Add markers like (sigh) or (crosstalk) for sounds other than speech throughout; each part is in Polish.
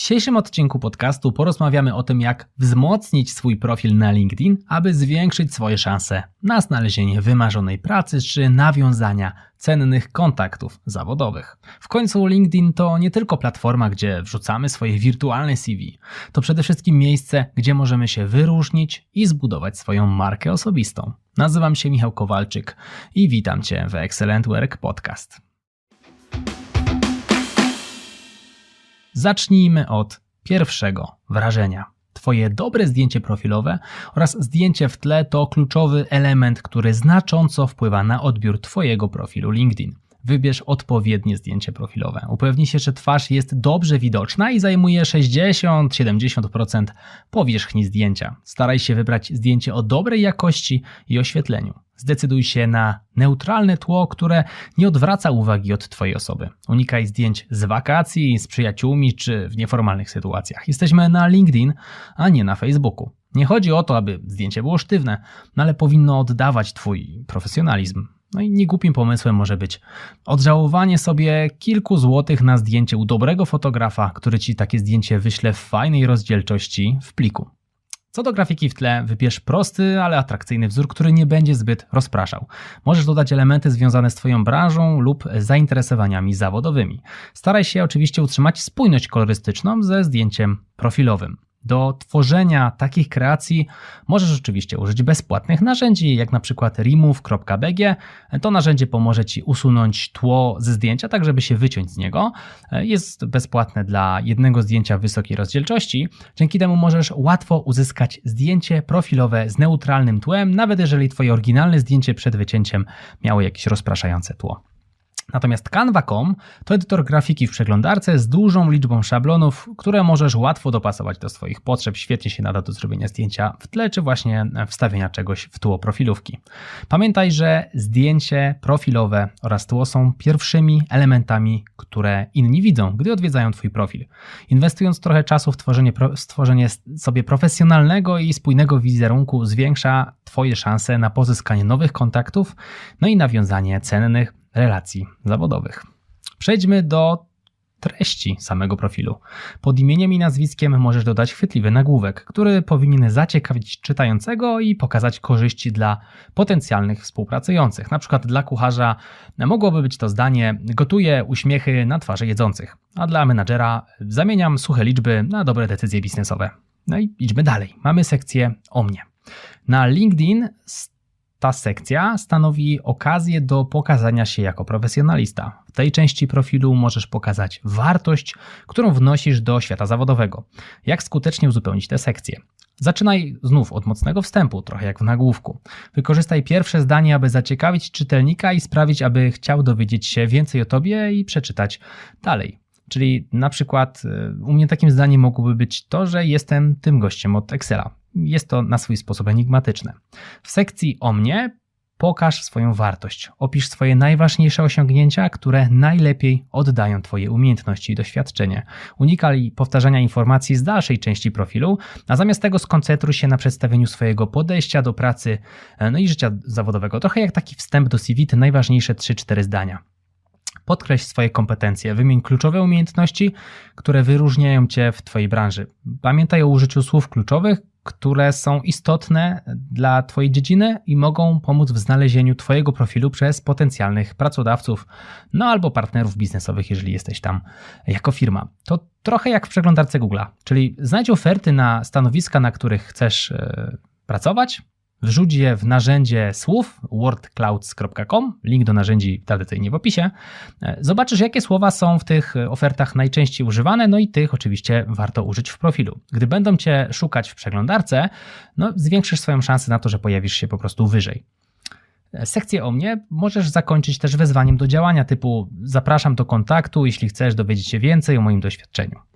dzisiejszym odcinku podcastu porozmawiamy o tym, jak wzmocnić swój profil na LinkedIn, aby zwiększyć swoje szanse na znalezienie wymarzonej pracy czy nawiązania cennych kontaktów zawodowych. W końcu LinkedIn to nie tylko platforma, gdzie wrzucamy swoje wirtualne CV, to przede wszystkim miejsce, gdzie możemy się wyróżnić i zbudować swoją markę osobistą. Nazywam się Michał Kowalczyk i witam Cię w Excellent Work Podcast. Zacznijmy od pierwszego wrażenia. Twoje dobre zdjęcie profilowe oraz zdjęcie w tle to kluczowy element, który znacząco wpływa na odbiór Twojego profilu LinkedIn. Wybierz odpowiednie zdjęcie profilowe. Upewnij się, że twarz jest dobrze widoczna i zajmuje 60-70% powierzchni zdjęcia. Staraj się wybrać zdjęcie o dobrej jakości i oświetleniu. Zdecyduj się na neutralne tło, które nie odwraca uwagi od Twojej osoby. Unikaj zdjęć z wakacji, z przyjaciółmi czy w nieformalnych sytuacjach. Jesteśmy na LinkedIn, a nie na Facebooku. Nie chodzi o to, aby zdjęcie było sztywne, no ale powinno oddawać Twój profesjonalizm. No i niegłupim pomysłem może być odżałowanie sobie kilku złotych na zdjęcie u dobrego fotografa, który Ci takie zdjęcie wyśle w fajnej rozdzielczości w pliku. Co do grafiki w tle, wybierz prosty, ale atrakcyjny wzór, który nie będzie zbyt rozpraszał. Możesz dodać elementy związane z Twoją branżą lub zainteresowaniami zawodowymi. Staraj się oczywiście utrzymać spójność kolorystyczną ze zdjęciem profilowym. Do tworzenia takich kreacji możesz oczywiście użyć bezpłatnych narzędzi, jak na przykład remove.bg. To narzędzie pomoże Ci usunąć tło ze zdjęcia, tak żeby się wyciąć z niego. Jest bezpłatne dla jednego zdjęcia wysokiej rozdzielczości. Dzięki temu możesz łatwo uzyskać zdjęcie profilowe z neutralnym tłem, nawet jeżeli Twoje oryginalne zdjęcie przed wycięciem miało jakieś rozpraszające tło. Natomiast Canva.com to edytor grafiki w przeglądarce z dużą liczbą szablonów, które możesz łatwo dopasować do swoich potrzeb. Świetnie się nada do zrobienia zdjęcia w tle, czy właśnie wstawienia czegoś w tło profilówki. Pamiętaj, że zdjęcie profilowe oraz tło są pierwszymi elementami, które inni widzą, gdy odwiedzają Twój profil. Inwestując trochę czasu w tworzenie, stworzenie sobie profesjonalnego i spójnego wizerunku zwiększa Twoje szanse na pozyskanie nowych kontaktów, no i nawiązanie cennych relacji zawodowych. Przejdźmy do treści samego profilu. Pod imieniem i nazwiskiem możesz dodać chwytliwy nagłówek, który powinien zaciekawić czytającego i pokazać korzyści dla potencjalnych współpracujących. Na przykład dla kucharza mogłoby być to zdanie gotuje uśmiechy na twarzy jedzących, a dla menadżera zamieniam suche liczby na dobre decyzje biznesowe. No i idźmy dalej. Mamy sekcję o mnie. Na LinkedIn ta sekcja stanowi okazję do pokazania się jako profesjonalista. W tej części profilu możesz pokazać wartość, którą wnosisz do świata zawodowego. Jak skutecznie uzupełnić tę sekcję? Zaczynaj znów od mocnego wstępu, trochę jak w nagłówku. Wykorzystaj pierwsze zdanie, aby zaciekawić czytelnika i sprawić, aby chciał dowiedzieć się więcej o tobie i przeczytać dalej. Czyli na przykład y, u mnie takim zdaniem mogłoby być to, że jestem tym gościem od Excela. Jest to na swój sposób enigmatyczne. W sekcji o mnie pokaż swoją wartość. Opisz swoje najważniejsze osiągnięcia, które najlepiej oddają Twoje umiejętności i doświadczenie. Unikaj powtarzania informacji z dalszej części profilu, a zamiast tego skoncentruj się na przedstawieniu swojego podejścia do pracy no i życia zawodowego. Trochę jak taki wstęp do CV, te najważniejsze 3-4 zdania. Podkreśl swoje kompetencje, wymień kluczowe umiejętności, które wyróżniają Cię w Twojej branży. Pamiętaj o użyciu słów kluczowych, które są istotne dla Twojej dziedziny i mogą pomóc w znalezieniu Twojego profilu przez potencjalnych pracodawców, no albo partnerów biznesowych, jeżeli jesteś tam jako firma. To trochę jak w przeglądarce Google'a, czyli znajdź oferty na stanowiska, na których chcesz e, pracować, Wrzuć je w narzędzie słów wordclouds.com, link do narzędzi tradycyjnie w opisie. E, zobaczysz, jakie słowa są w tych ofertach najczęściej używane, no i tych oczywiście warto użyć w profilu. Gdy będą Cię szukać w przeglądarce, no zwiększysz swoją szansę na to, że pojawisz się po prostu wyżej. E, sekcję o mnie możesz zakończyć też wezwaniem do działania typu zapraszam do kontaktu, jeśli chcesz dowiedzieć się więcej o moim doświadczeniu.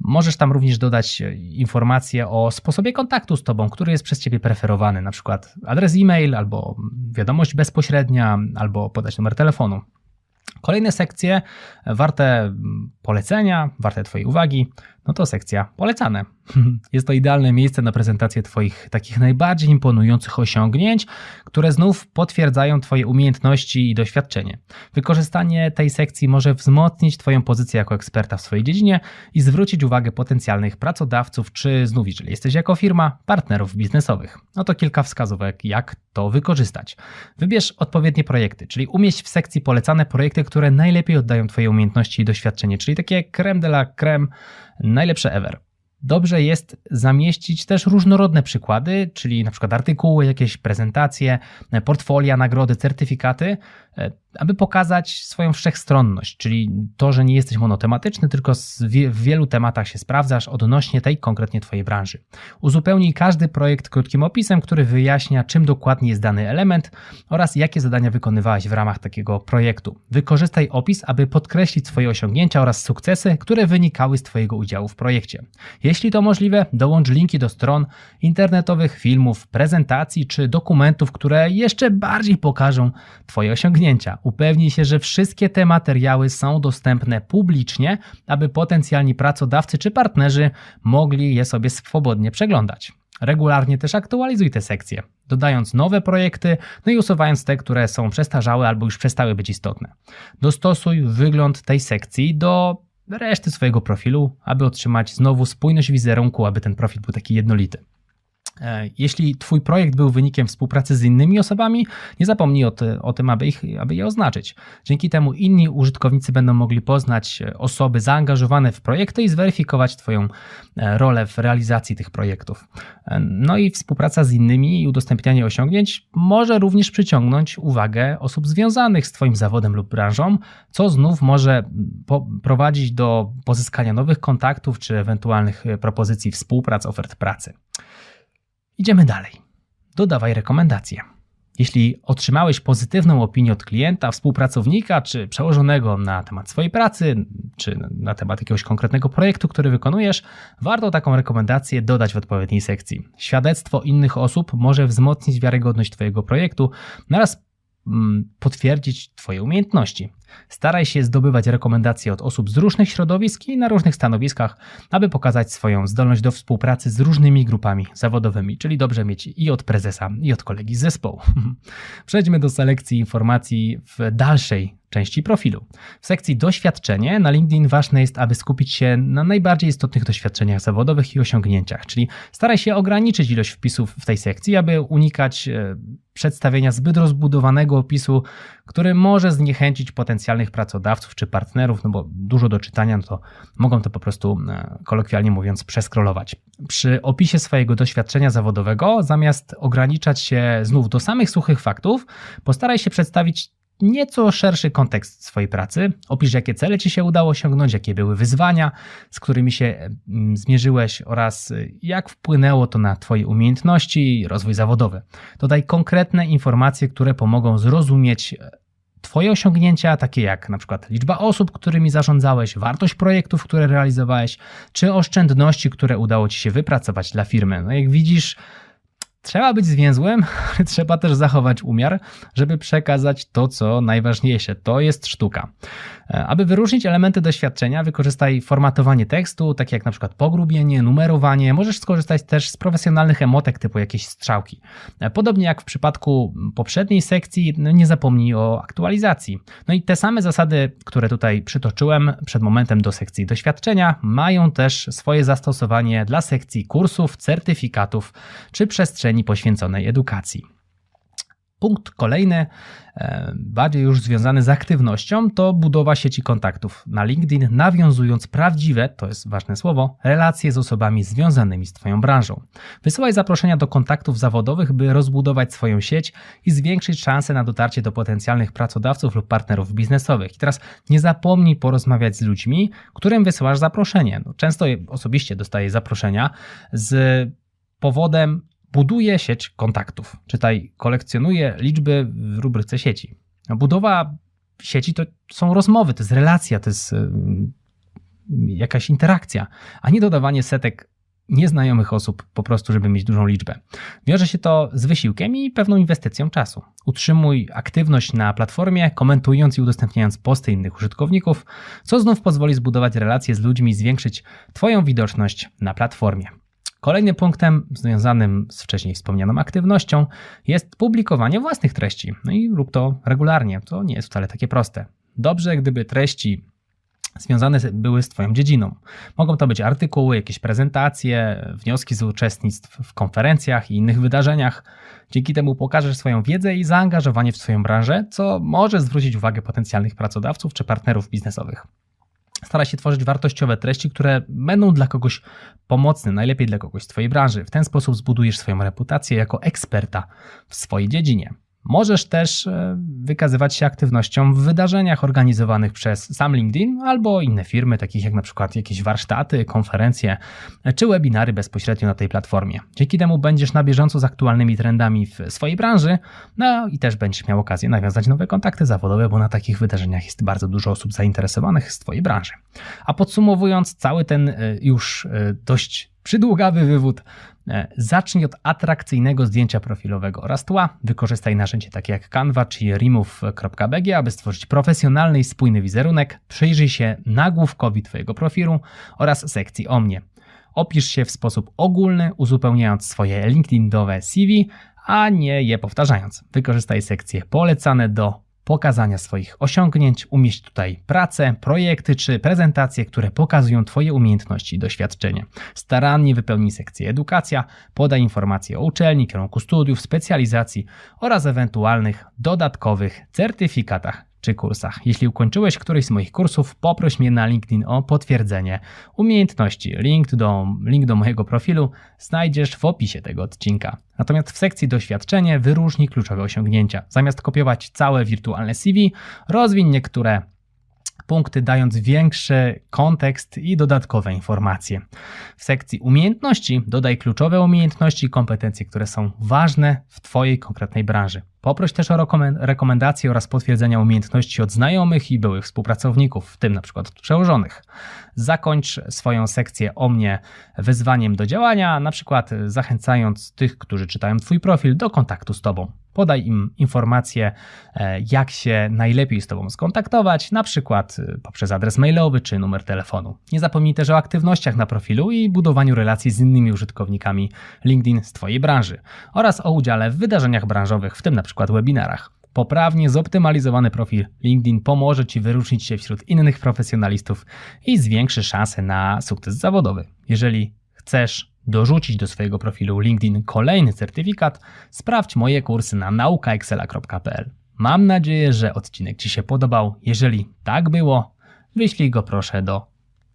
Możesz tam również dodać e, informacje o sposobie kontaktu z Tobą, który jest przez Ciebie preferowany, na przykład adres e-mail, albo wiadomość bezpośrednia, albo podać numer telefonu. Kolejne sekcje warte polecenia, warte Twojej uwagi no to sekcja polecane. (laughs) Jest to idealne miejsce na prezentację Twoich takich najbardziej imponujących osiągnięć, które znów potwierdzają Twoje umiejętności i doświadczenie. Wykorzystanie tej sekcji może wzmocnić Twoją pozycję jako eksperta w swojej dziedzinie i zwrócić uwagę potencjalnych pracodawców, czy znów, jeżeli jesteś jako firma, partnerów biznesowych. No to kilka wskazówek, jak to wykorzystać. Wybierz odpowiednie projekty, czyli umieść w sekcji polecane projekty, które najlepiej oddają Twoje umiejętności i doświadczenie, czyli takie creme de la creme, najlepsze ever. Dobrze jest zamieścić też różnorodne przykłady, czyli na przykład artykuły, jakieś prezentacje, portfolia, nagrody, certyfikaty, e, aby pokazać swoją wszechstronność, czyli to, że nie jesteś monotematyczny, tylko w wielu tematach się sprawdzasz odnośnie tej konkretnie Twojej branży. Uzupełnij każdy projekt krótkim opisem, który wyjaśnia, czym dokładnie jest dany element oraz jakie zadania wykonywałeś w ramach takiego projektu. Wykorzystaj opis, aby podkreślić swoje osiągnięcia oraz sukcesy, które wynikały z Twojego udziału w projekcie. Jeśli to możliwe, dołącz linki do stron internetowych, filmów, prezentacji czy dokumentów, które jeszcze bardziej pokażą Twoje osiągnięcia. Upewnij się, że wszystkie te materiały są dostępne publicznie, aby potencjalni pracodawcy czy partnerzy mogli je sobie swobodnie przeglądać. Regularnie też aktualizuj te sekcje, dodając nowe projekty, no i usuwając te, które są przestarzałe albo już przestały być istotne. Dostosuj wygląd tej sekcji do reszty swojego profilu, aby otrzymać znowu spójność wizerunku, aby ten profil był taki jednolity. E, jeśli Twój projekt był wynikiem współpracy z innymi osobami, nie zapomnij o, ty, o, tym, aby, ich, aby je oznaczyć. Dzięki temu inni użytkownicy będą mogli poznać osoby zaangażowane w projekty i zweryfikować Twoją e, rolę w realizacji tych projektów. E, no i współpraca z innymi i udostępnianie osiągnięć może również przyciągnąć uwagę osób związanych z Twoim zawodem lub branżą, co znów może prowadzić do pozyskania nowych kontaktów czy ewentualnych propozycji współprac, ofert pracy. Idziemy dalej. Dodawaj rekomendacje. Jeśli otrzymałeś pozytywną opinię od klienta, współpracownika czy przełożonego na temat swojej pracy, czy na temat jakiegoś konkretnego projektu, który wykonujesz, warto taką rekomendację dodać w odpowiedniej sekcji. Świadectwo innych osób może wzmocnić wiarygodność Twojego projektu oraz mm, potwierdzić Twoje umiejętności. Staraj się zdobywać rekomendacje od osób z różnych środowisk i na różnych stanowiskach, aby pokazać swoją zdolność do współpracy z różnymi grupami zawodowymi, czyli dobrze mieć i od prezesa, i od kolegi z zespołu. (laughs) Przejdźmy do selekcji informacji w dalszej części profilu. W sekcji doświadczenie na LinkedIn ważne jest, aby skupić się na najbardziej istotnych doświadczeniach zawodowych i osiągnięciach, czyli staraj się ograniczyć ilość wpisów w tej sekcji, aby unikać e, przedstawienia zbyt rozbudowanego opisu, który może zniechęcić potencjalnych pracodawców czy partnerów, no bo dużo do czytania, no to mogą to po prostu, e, kolokwialnie mówiąc, przeskrolować. Przy opisie swojego doświadczenia zawodowego, zamiast ograniczać się znów do samych suchych faktów, postaraj się przedstawić nieco szerszy kontekst swojej pracy. Opisz, jakie cele Ci się udało osiągnąć, jakie były wyzwania, z którymi się mm, zmierzyłeś oraz jak wpłynęło to na Twoje umiejętności i rozwój zawodowy. Dodaj konkretne informacje, które pomogą zrozumieć e, Twoje osiągnięcia, takie jak na przykład liczba osób, którymi zarządzałeś, wartość projektów, które realizowałeś, czy oszczędności, które udało Ci się wypracować dla firmy. No jak widzisz, Trzeba być zwięzłym, (laughs) ale trzeba też zachować umiar, żeby przekazać to, co najważniejsze. To jest sztuka. E, aby wyróżnić elementy doświadczenia, wykorzystaj formatowanie tekstu, takie jak na przykład pogrubienie, numerowanie. Możesz skorzystać też z profesjonalnych emotek typu jakieś strzałki. E, podobnie jak w przypadku poprzedniej sekcji, no nie zapomnij o aktualizacji. No i te same zasady, które tutaj przytoczyłem przed momentem do sekcji doświadczenia, mają też swoje zastosowanie dla sekcji kursów, certyfikatów czy przestrzeni poświęconej edukacji. Punkt kolejny, e, bardziej już związany z aktywnością, to budowa sieci kontaktów na LinkedIn, nawiązując prawdziwe, to jest ważne słowo, relacje z osobami związanymi z Twoją branżą. Wysyłaj zaproszenia do kontaktów zawodowych, by rozbudować swoją sieć i zwiększyć szanse na dotarcie do potencjalnych pracodawców lub partnerów biznesowych. I teraz nie zapomnij porozmawiać z ludźmi, którym wysyłasz zaproszenie. No, często osobiście dostaję zaproszenia z powodem buduje sieć kontaktów. Czytaj, kolekcjonuje liczby w rubryce sieci. Budowa sieci to są rozmowy, to jest relacja, to jest jakaś interakcja, a nie dodawanie setek nieznajomych osób, po prostu, żeby mieć dużą liczbę. Wiąże się to z wysiłkiem i pewną inwestycją czasu. Utrzymuj aktywność na platformie, komentując i udostępniając posty innych użytkowników, co znów pozwoli zbudować relacje z ludźmi i zwiększyć Twoją widoczność na platformie. Kolejnym punktem związanym z wcześniej wspomnianą aktywnością jest publikowanie własnych treści. No i rób to regularnie, co nie jest wcale takie proste. Dobrze, gdyby treści związane były z Twoją dziedziną. Mogą to być artykuły, jakieś prezentacje, wnioski z uczestnictw w konferencjach i innych wydarzeniach. Dzięki temu pokażesz swoją wiedzę i zaangażowanie w swoją branżę, co może zwrócić uwagę potencjalnych pracodawców czy partnerów biznesowych. Stara się tworzyć wartościowe treści, które będą dla kogoś pomocne, najlepiej dla kogoś z Twojej branży. W ten sposób zbudujesz swoją reputację jako eksperta w swojej dziedzinie. Możesz też e, wykazywać się aktywnością w wydarzeniach organizowanych przez sam LinkedIn albo inne firmy, takich jak na przykład jakieś warsztaty, konferencje e, czy webinary bezpośrednio na tej platformie. Dzięki temu będziesz na bieżąco z aktualnymi trendami w swojej branży, no i też będziesz miał okazję nawiązać nowe kontakty zawodowe, bo na takich wydarzeniach jest bardzo dużo osób zainteresowanych z Twojej branży. A podsumowując cały ten e, już dość przydługawy wywód, E, zacznij od atrakcyjnego zdjęcia profilowego oraz tła. Wykorzystaj narzędzie takie jak Canva czy remove.bg, aby stworzyć profesjonalny i spójny wizerunek. Przyjrzyj się nagłówkowi Twojego profilu oraz sekcji o mnie. Opisz się w sposób ogólny, uzupełniając swoje LinkedInowe CV, a nie je powtarzając. Wykorzystaj sekcje polecane do pokazania swoich osiągnięć, umieść tutaj pracę, projekty czy prezentacje, które pokazują Twoje umiejętności i doświadczenie. Starannie wypełnij sekcję edukacja, podaj informacje o uczelni, kierunku studiów, specjalizacji oraz ewentualnych dodatkowych certyfikatach czy kursach. Jeśli ukończyłeś któryś z moich kursów, poproś mnie na LinkedIn o potwierdzenie umiejętności. Link do, link do mojego profilu znajdziesz w opisie tego odcinka. Natomiast w sekcji doświadczenie wyróżnij kluczowe osiągnięcia. Zamiast kopiować całe wirtualne CV, rozwiń niektóre punkty, dając większy kontekst i dodatkowe informacje. W sekcji umiejętności dodaj kluczowe umiejętności i kompetencje, które są ważne w Twojej konkretnej branży. Poproś też o rekomendacje oraz potwierdzenia umiejętności od znajomych i byłych współpracowników, w tym na przykład przełożonych. Zakończ swoją sekcję o mnie wyzwaniem do działania, na przykład zachęcając tych, którzy czytają Twój profil do kontaktu z Tobą. Podaj im informacje, e, jak się najlepiej z Tobą skontaktować, na przykład e, poprzez adres mailowy czy numer telefonu. Nie zapomnij też o aktywnościach na profilu i budowaniu relacji z innymi użytkownikami LinkedIn z Twojej branży oraz o udziale w wydarzeniach branżowych, w tym na przykład webinarach. Poprawnie zoptymalizowany profil LinkedIn pomoże Ci wyróżnić się wśród innych profesjonalistów i zwiększy szanse na sukces zawodowy. Jeżeli chcesz dorzucić do swojego profilu LinkedIn kolejny certyfikat, sprawdź moje kursy na naukaexcela.pl. Mam nadzieję, że odcinek Ci się podobał. Jeżeli tak było, wyślij go proszę do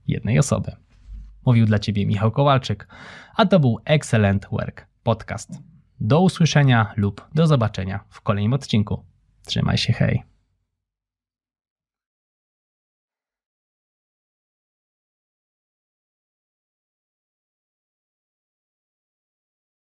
jednej osoby. Mówił dla Ciebie Michał Kowalczyk, a to był Excellent Work Podcast. Do usłyszenia lub do zobaczenia w kolejnym odcinku. Trzymaj się, hej.